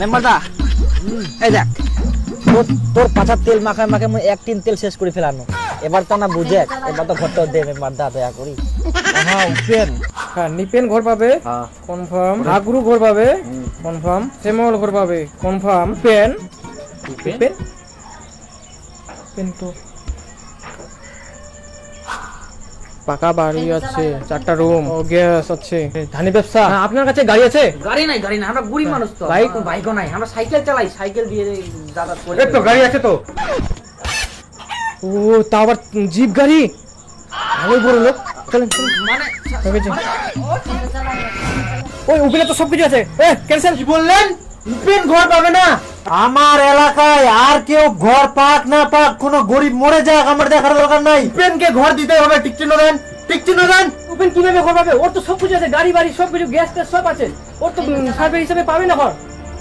মেম্বারদা এই দেখ তোর তোর পাছার তেল মাখায় মাখায় মুই এক টিন তেল শেষ করে ফেলানো। এবার তো না বুঝে এবার তো ঘরটা দে মেম্বারদা দয়া করি। হ্যাঁ উপেন হ্যাঁ নিপেন ঘর পাবে হ্যাঁ। কনফার্ম। হাগরু ঘর পাবে কনফার্ম। শ্যামল ঘর পাবে কনফার্ম। পেন? পেন? পেন তো। পাকা বাড়ি আছে চারটা রুম ও গ্যাস আছে। ধানি ব্যবসা হ্যাঁ, আপনার কাছে গাড়ি আছে? গাড়ি নাই গাড়ি নাই আমরা গরিব মানুষ তো। বাইক? বাইকও নাই আমরা সাইকেল চালাই সাইকেল দিয়ে যাতায়াত করি। এই তো গাড়ি আছে তো। ও তা আবার জিপ গাড়ি? ভালোই বড় লোক। চলেন চলেন। মানে ওই উপরে তো সবকিছু আছে। এ ক্যান্সেল কি বললেন? উপেন ঘর পাবে না? আমার এলাকায় আর কেউ ঘর পাক না পাক কোনো গরিব মরে যাক আমার দেখার দরকার নাই। উপেনকে ঘর দিতে হবে ঠিক চিহ্ন দেন ঠিক চিহ্ন দেন। ওপেন কীভাবে ঘর পাবে? ওর তো সব কিছু আছে গাড়ি বাড়ি সব কিছু গ্যাস ট্যাস সব আছে। ওর তো সার্ভে হিসেবে পাবে না ঘর?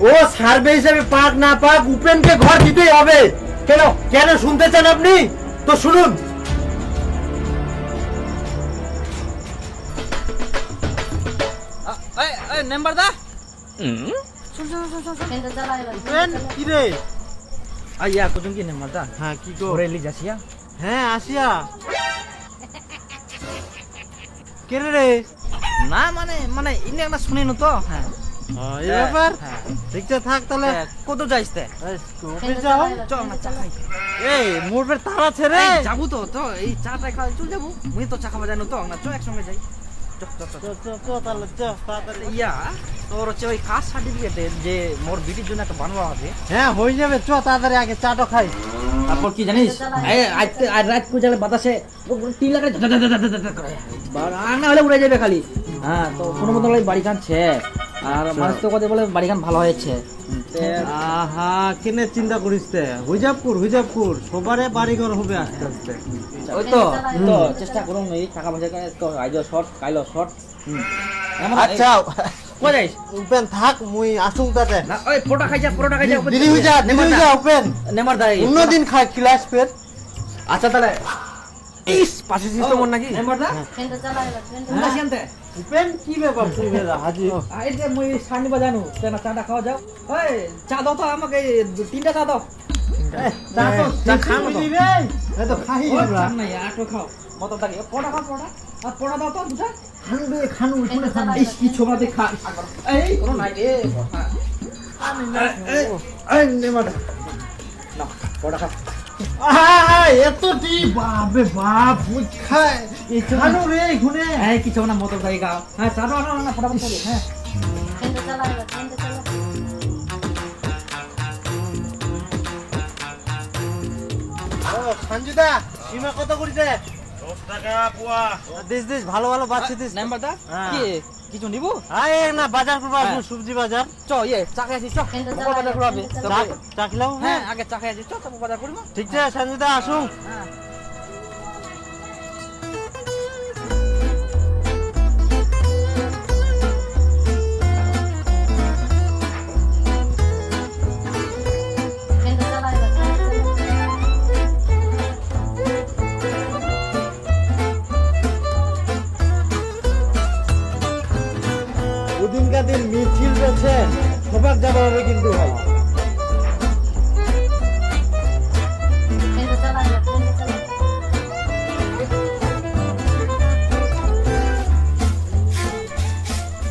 ও সার্ভে হিসেবে পাক না পাক উপেনকে ঘর দিতেই হবে। কেন? কেন শুনতে চান আপনি? তো শুনুন। মেম্বারদা উপেন কি রে আইয়া কুতুম কি মেম্বারদা হ্যাঁ কি গো ঘরে যাসিয়া হ্যাঁ আসিয়া। কেন রে? না মানে মানে ইনে একটা শুনিনু তো। হ্যাঁ। এই ব্যাপার? হ্যাঁ। থাক তাহলে। হ্যাঁ, কত যাইতে অফিস যাও। চল না চা খাই। এই মোর ফের তারা ছেড়ে যাব তো তো এই চাটা খাওয়া চল যাব। মুই তো চা খাওয়া জানো তো না চ একসঙ্গে যাই। চ চ চ, চ। চ, চ, চ, তাহলে চ, তাড়াতাড়ি। ইয়া? তোর হচ্ছে ওই কাস্ট সার্টিফিকেটে যে মোর বিটির জন্য একটা বানানো হবে হ্যাঁ হয়ে যাবে চ তাড়াতাড়ি আগে চাটো খাই তারপর কি জানিস এই, আজ আজ রাত করে বাতাসে তিন লাখ না হলে উড়ে যাবে খালি হ্যাঁ তো কোনো মতো বাড়ি খাচ্ছে আর মানুষ তো কথা বলে বাড়ি খান ভালো হয়েছে আহা কেনে চিন্তা করিস তে হুজাবপুর হুজাবপুর সবারে বাড়ি ঘর হবে আস্তে আস্তে ওই তো তো চেষ্টা করুন এই টাকা পয়সা তো আইজ শর্ট কাইলো শর্ট আচ্ছা যাইস উপেন থাক মুই আসুক তাতে। ওই পোটা খাই যা পোটা খাই যা দিদি হই যা দিদি হই যা উপেন। নেমার দাই অন্যদিন খাই ক্লাস ফের। আচ্ছা তাহলে ইস পাশে সিস্টেম ওর নাকি? নেমার দা? কোনটা সিয়ান্তে উপেন কি ব্যাপার তুই বেদা হাজি? এই যে মুই সানি বাজানু তেনা চাটা খাওয়া যাও। ওই চা দাও তো আমাকে তিনটা চা দাও। চা তো চা খানো তো। এ খাই আমরা। নাই আটো খাও। মত দাঁড়িয়ে পোড়া খাও পোড়া আর পোড়া দাও তো দুটা খানু রে খানু উঠে খানু। এই কি ছোবা দে খা এই কোনো নাই রে। এই নেমার না পোড়া বাপ বাপ খাই খানু রে ঘুনে। এই কি ছোবা না মত খাও হ্যাঁ চা না না চলো হ্যাঁ। ও সঞ্জুদা সীমা কত দশ টাকা পোয়া দিস দিস ভালো ভালো বাচ্চা দিস। নাম্বার দা হ্যাঁ। কি কিছু নিবো? আরে না বাজার করব হ্যাঁ। সবজি বাজার। চ ইয়ে চা আছি চ। বাজার করবে চা চা হ্যাঁ হ্যাঁ আগে চা খাই আছি চ বাজার করব। ঠিক আছে সঞ্জুদা আসুন। হ্যাঁ। পেয়েছে সবার যাওয়া হবে কিন্তু ভাই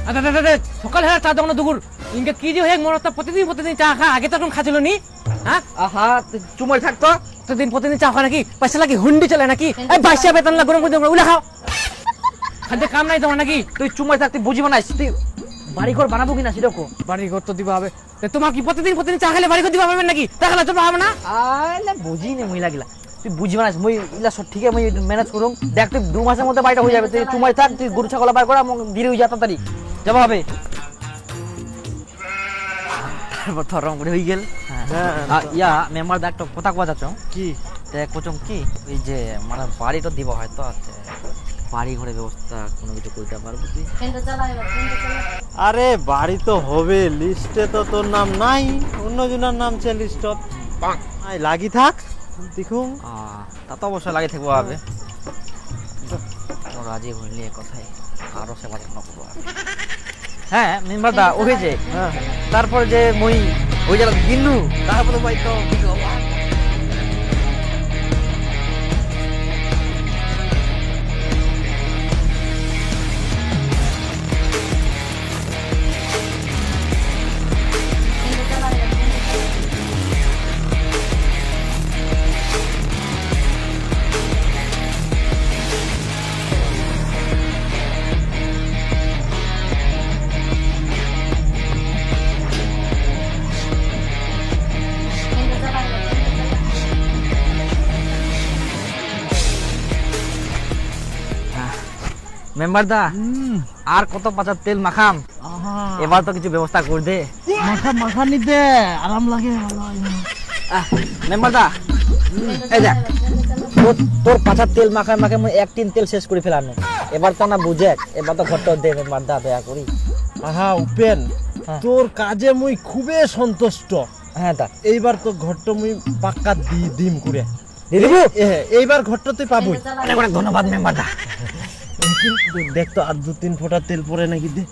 আচ্ছা আচ্ছা, আচ্ছা সকাল হ্যাঁ চা দাও না দুপুর। ইনকে কি যে হয়ে মরতা প্রতিদিন প্রতিদিন চা খা আগে তো এখন খাচ্ছিল নি? হ্যাঁ? আহা চুমাই থাকতো প্রতিদিন প্রতিদিন চা খা নাকি? পয়সা লাগি হুন্ডি চলে নাকি? বাইশা বেতন লাগ গরম করে উলা খাও। খাদ্য কাম নাই তোমার নাকি। তুই চুমাই থাকতে বুঝিব না তুই বাড়ি ঘর বানাবো কিনা সেটা কো। বাড়ি ঘর তো দিবা হবে। তোমার কি প্রতিদিন প্রতিদিন চা খেলে বাড়ি ঘর দিবা হবে নাকি? তা খেলে তো হবে না? আলে বুঝি নে মুই লাগিলা। তুই বুঝিব না মুই ইলা সব ঠিক মুই ম্যানেজ করুম। দেখ তুই দু মাসের মধ্যে বাড়িটা হয়ে যাবে। তুই চুমাই থাক তুই গরু ছাগল বার করা হয়ে যা তাড়াতাড়ি। যাবা হবে। তারপর থর রং করে হয়ে গেল। হ্যাঁ। ইয়া মেম্বার দা একটা কথা কথা যাচ্ছ কি? কোচম কি ওই যে মানে বাড়িটা দিব হয়তো আছে বাড়ি ঘরে ব্যবস্থা কোনো কিছু করতে পারব তুই আরে বাড়ি তো হবে লিস্টে তো তোর নাম নাই অন্যজনের নাম ছে লিস্টত আই লাগি থাক দেখুন। তা তো অবশ্যই লাগে থাকব হবে রাজি হইলে কথাই আরও সেবা যত্ন করব হ্যাঁ মেম্বার দা ওই যে হ্যাঁ। তারপর যে মই ওই যে গিন্নু তারপরে ভাই তো মেম্বার দা আর কত পাচার তেল মাখাম? এবার তো কিছু ব্যবস্থা কর দে। মাথা মাথা নিতে। আরাম লাগে মেম্বার দা এই দেখ তোর পাচার তেল মাখায় মাখে মুই এক টিন তেল শেষ করে ফেলানো। এবার তো না বুঝে এবার তো ঘরটা দে মেম্বার দা দয়া করি। আহা উপেন হ্যাঁ। তোর কাজে মুই খুবই সন্তুষ্ট। হ্যাঁ দা এইবার তো ঘরটা মুই পাক্কা দি দিম করে। এইবার ঘরটা তুই পাবই। অনেক অনেক ধন্যবাদ মেম্বার দা। কিন্তু দেখ তো আর দু তিন ফোঁটা তেল পরে নাকি দে।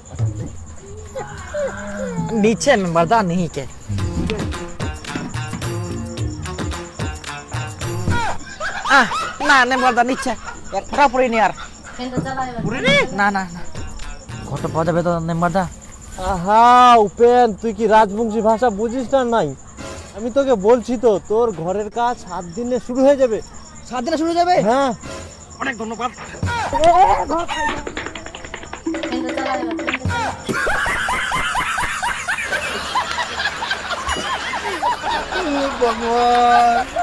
নিচে মেম্বার দা নিচে। আহ না মেম্বার দা নিচে। এক ফোঁটা পরে নি আর। না না না। ঘরটা পাওয়া যাবে তো মেম্বার দা আহা উপেন তুই কি রাজবংশী ভাষা বুঝিস না নাই? আমি তোকে বলছি তো তোর ঘরের কাজ সাত দিনে শুরু হয়ে যাবে। সাত দিনে শুরু হয়ে যাবে? হ্যাঁ। অনেক ধন্যবাদ। 诶诶诶诶诶诶